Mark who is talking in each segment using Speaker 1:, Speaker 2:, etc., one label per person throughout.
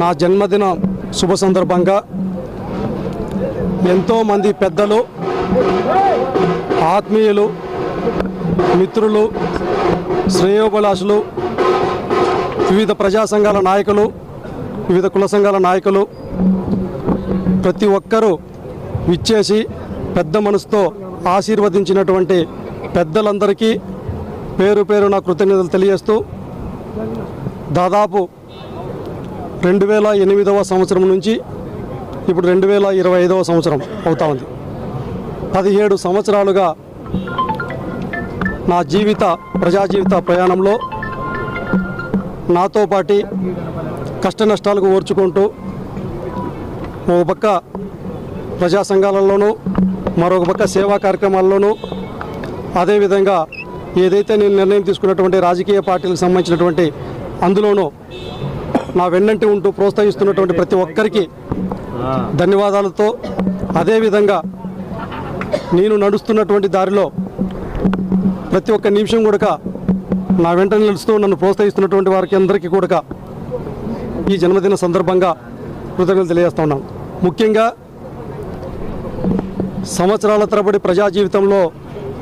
Speaker 1: నా జన్మదిన శుభ సందర్భంగా ఎంతోమంది పెద్దలు ఆత్మీయులు మిత్రులు శ్రేయోభిలాషులు వివిధ ప్రజా సంఘాల నాయకులు వివిధ కుల సంఘాల నాయకులు ప్రతి ఒక్కరూ విచ్చేసి పెద్ద మనసుతో ఆశీర్వదించినటువంటి పెద్దలందరికీ పేరు పేరు నా కృతజ్ఞతలు తెలియజేస్తూ దాదాపు రెండు వేల ఎనిమిదవ సంవత్సరం నుంచి ఇప్పుడు రెండు వేల ఇరవై ఐదవ సంవత్సరం అవుతా ఉంది. పదిహేడు సంవత్సరాలుగా నా జీవిత ప్రజా జీవిత ప్రయాణంలో నాతో పాటి కష్ట నష్టాలకు ఓర్చుకుంటూ ఓ పక్క ప్రజా సంఘాలలోనూ మరొక పక్క సేవా కార్యక్రమాల్లోనూ అదేవిధంగా ఏదైతే నేను నిర్ణయం తీసుకున్నటువంటి రాజకీయ పార్టీలకు సంబంధించినటువంటి అందులోనూ నా వెన్నంటి ఉంటూ ప్రోత్సహిస్తున్నటువంటి ప్రతి ఒక్కరికి ధన్యవాదాలతో అదేవిధంగా నేను నడుస్తున్నటువంటి దారిలో ప్రతి ఒక్క నిమిషం కూడా నా వెంట నిలుస్తూ నన్ను ప్రోత్సహిస్తున్నటువంటి వారికి అందరికీ కూడా ఈ జన్మదిన సందర్భంగా కృతజ్ఞతలు తెలియజేస్తా ఉన్నాను ముఖ్యంగా సంవత్సరాల తరబడి ప్రజా జీవితంలో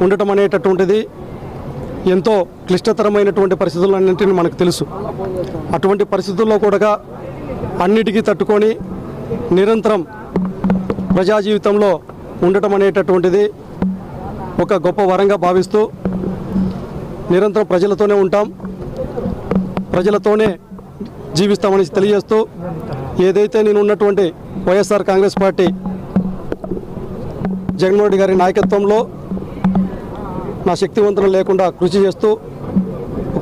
Speaker 1: ఉండటం అనేటటువంటిది ఎంతో క్లిష్టతరమైనటువంటి పరిస్థితులన్నింటినీ మనకు తెలుసు. అటువంటి పరిస్థితుల్లో కూడా అన్నిటికీ తట్టుకొని నిరంతరం ప్రజా జీవితంలో ఉండటం అనేటటువంటిది ఒక గొప్ప వరంగా భావిస్తూ నిరంతరం ప్రజలతోనే ఉంటాం. ప్రజలతోనే జీవిస్తామని తెలియజేస్తూ ఏదైతే నేను ఉన్నటువంటి వైఎస్ఆర్ కాంగ్రెస్ పార్టీ జగన్మోహన్ రెడ్డి గారి నాయకత్వంలో నా శక్తివంతులు లేకుండా కృషి చేస్తూ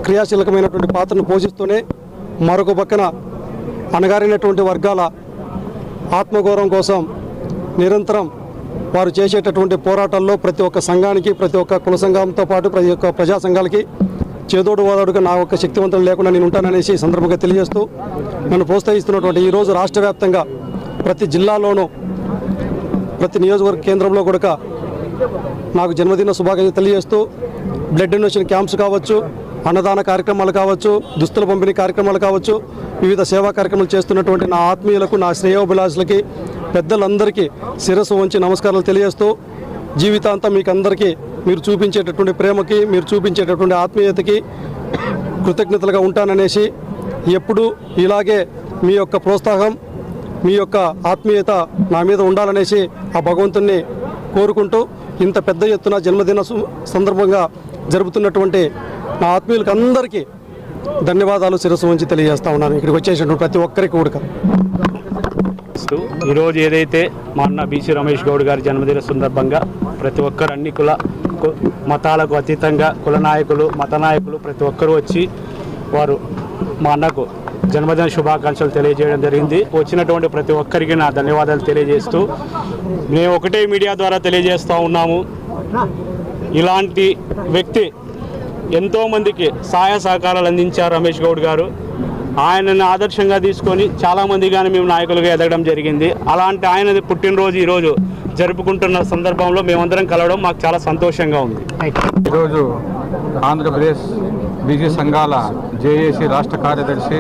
Speaker 1: క్రియాశీలకమైనటువంటి పాత్రను పోషిస్తూనే మరొక పక్కన అణగారినటువంటి వర్గాల ఆత్మగౌరవం కోసం నిరంతరం వారు చేసేటటువంటి పోరాటాల్లో ప్రతి ఒక్క సంఘానికి ప్రతి ఒక్క కుల సంఘంతో పాటు ప్రతి ఒక్క ప్రజా సంఘాలకి చేదోడు వాదోడుగా నా ఒక్క శక్తివంతం లేకుండా నేను ఉంటాననేసి సందర్భంగా తెలియజేస్తూ నన్ను ప్రోత్సహిస్తున్నటువంటి ఈరోజు రాష్ట్ర వ్యాప్తంగా ప్రతి జిల్లాలోనూ ప్రతి నియోజకవర్గ కేంద్రంలో కూడా నాకు జన్మదిన శుభాకాంక్షలు తెలియజేస్తూ బ్లడ్ డొనేషన్ క్యాంప్స్ కావచ్చు అన్నదాన కార్యక్రమాలు కావచ్చు దుస్తుల పంపిణీ కార్యక్రమాలు కావచ్చు వివిధ సేవా కార్యక్రమాలు చేస్తున్నటువంటి నా ఆత్మీయులకు నా శ్రేయోభిలాషులకి పెద్దలందరికీ శిరస్సు వంచి నమస్కారాలు తెలియజేస్తూ జీవితాంతం మీకు అందరికీ మీరు చూపించేటటువంటి ప్రేమకి మీరు చూపించేటటువంటి ఆత్మీయతకి కృతజ్ఞతలుగా ఉంటాననేసి ఎప్పుడు ఇలాగే మీ యొక్క ప్రోత్సాహం మీ యొక్క ఆత్మీయత నా మీద ఉండాలనేసి ఆ భగవంతుణ్ణి కోరుకుంటూ ఇంత పెద్ద ఎత్తున జన్మదిన సు- సందర్భంగా జరుపుతున్నటువంటి నా ఆత్మీయులకు అందరికీ ధన్యవాదాలు శిరస్సు ఉంచి తెలియజేస్తా ఉన్నాను. ఇక్కడికి వచ్చేసినటువంటి ప్రతి ఒక్కరికి కూడా.
Speaker 2: ఈరోజు ఏదైతే మా అన్న బీసీ రమేష్ గౌడ్ గారి జన్మదిన సందర్భంగా ప్రతి ఒక్కరు అన్ని కుల కు- మతాలకు అతీతంగా కుల నాయకులు మత నాయకులు ప్రతి ఒక్కరూ వచ్చి వారు మా అన్నకు జన్మదిన శుభాకాంక్షలు తెలియజేయడం జరిగింది. వచ్చినటువంటి ప్రతి ఒక్కరికి నా ధన్యవాదాలు తెలియజేస్తూ మేము ఒకటే మీడియా ద్వారా తెలియజేస్తూ ఉన్నాము. ఇలాంటి వ్యక్తి ఎంతోమందికి సహాయ సహకారాలు అందించారు రమేష్ గౌడ్ గారు. ఆయనను ఆదర్శంగా తీసుకొని చాలామంది కానీ మేము నాయకులుగా ఎదగడం జరిగింది. అలాంటి ఆయనది పుట్టినరోజు ఈరోజు జరుపుకుంటున్న సందర్భంలో మేమందరం కలవడం మాకు చాలా సంతోషంగా ఉంది.
Speaker 3: ఈరోజు ఆంధ్రప్రదేశ్ బీసీ సంఘాల జేఏసీ రాష్ట్ర కార్యదర్శి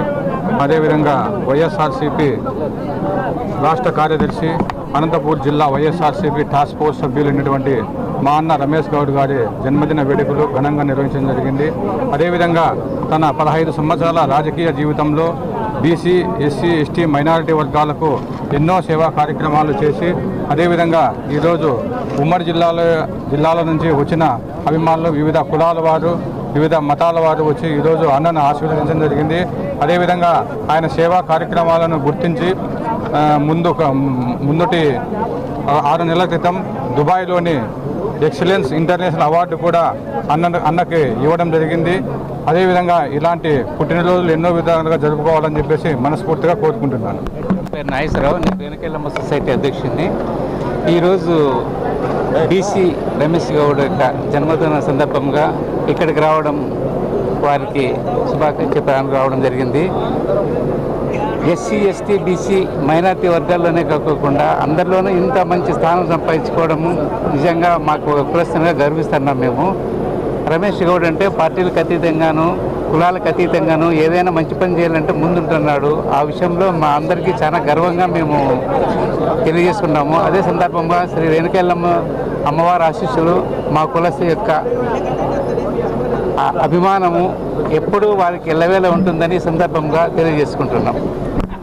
Speaker 3: అదేవిధంగా వైఎస్ఆర్సీపీ రాష్ట్ర కార్యదర్శి అనంతపూర్ జిల్లా వైఎస్ఆర్సీపీ టాస్క్ ఫోర్స్ సభ్యులైనటువంటి మా అన్న రమేష్ గౌడ్ గారి జన్మదిన వేడుకలు ఘనంగా నిర్వహించడం జరిగింది. అదేవిధంగా తన పదహైదు సంవత్సరాల రాజకీయ జీవితంలో బీసీ ఎస్సీ ఎస్టీ మైనారిటీ వర్గాలకు ఎన్నో సేవా కార్యక్రమాలు చేసి అదేవిధంగా ఈరోజు ఉమ్మడి జిల్లాలో జిల్లాల నుంచి వచ్చిన అభిమానులు వివిధ కులాల వారు వివిధ మతాల వారు వచ్చి ఈరోజు అన్నను ఆశీర్వదించడం జరిగింది. అదేవిధంగా ఆయన సేవా కార్యక్రమాలను గుర్తించి ముందు ఒక- ముందుటి ఆరు నెలల క్రితం దుబాయ్లోని ఎక్సలెన్స్ ఇంటర్నేషనల్ అవార్డు కూడా అన్న అన్నకి ఇవ్వడం జరిగింది. అదేవిధంగా ఇలాంటి పుట్టినరోజులు ఎన్నో విధాలుగా జరుపుకోవాలని చెప్పేసి మనస్ఫూర్తిగా కోరుకుంటున్నాను.
Speaker 4: పేరు నాగేశ్వరరావు నేను వెనకెళ్ళమ్మ సొసైటీ అధ్యక్షుడిని. ఈరోజు బీసీ రమేష్ గౌడ్ యొక్క జన్మదిన సందర్భంగా ఇక్కడికి రావడం వారికి శుభాకాంక్ష చెప్పడానికి రావడం జరిగింది. ఎస్సీ ఎస్టీ బీసీ మైనార్టీ వర్గాల్లోనే కాకుండా అందరిలోనూ ఇంత మంచి స్థానం సంపాదించుకోవడము నిజంగా మాకు ఒక కులస్థంగా గర్విస్తున్నాం మేము. రమేష్ గౌడ్ అంటే పార్టీలకు అతీతంగాను కులాలకు అతీతంగాను ఏదైనా మంచి పని చేయాలంటే ముందుంటున్నాడు. ఆ విషయంలో మా అందరికీ చాలా గర్వంగా మేము తెలియజేస్తున్నాము అదే సందర్భంగా శ్రీ రేణుకెళ్ళమ్మ అమ్మవారి ఆశీస్సులు మా కులస యొక్క అభిమానము ఎప్పుడూ వారికి ఎల్లవేళ ఉంటుందని సందర్భంగా తెలియజేసుకుంటున్నాం.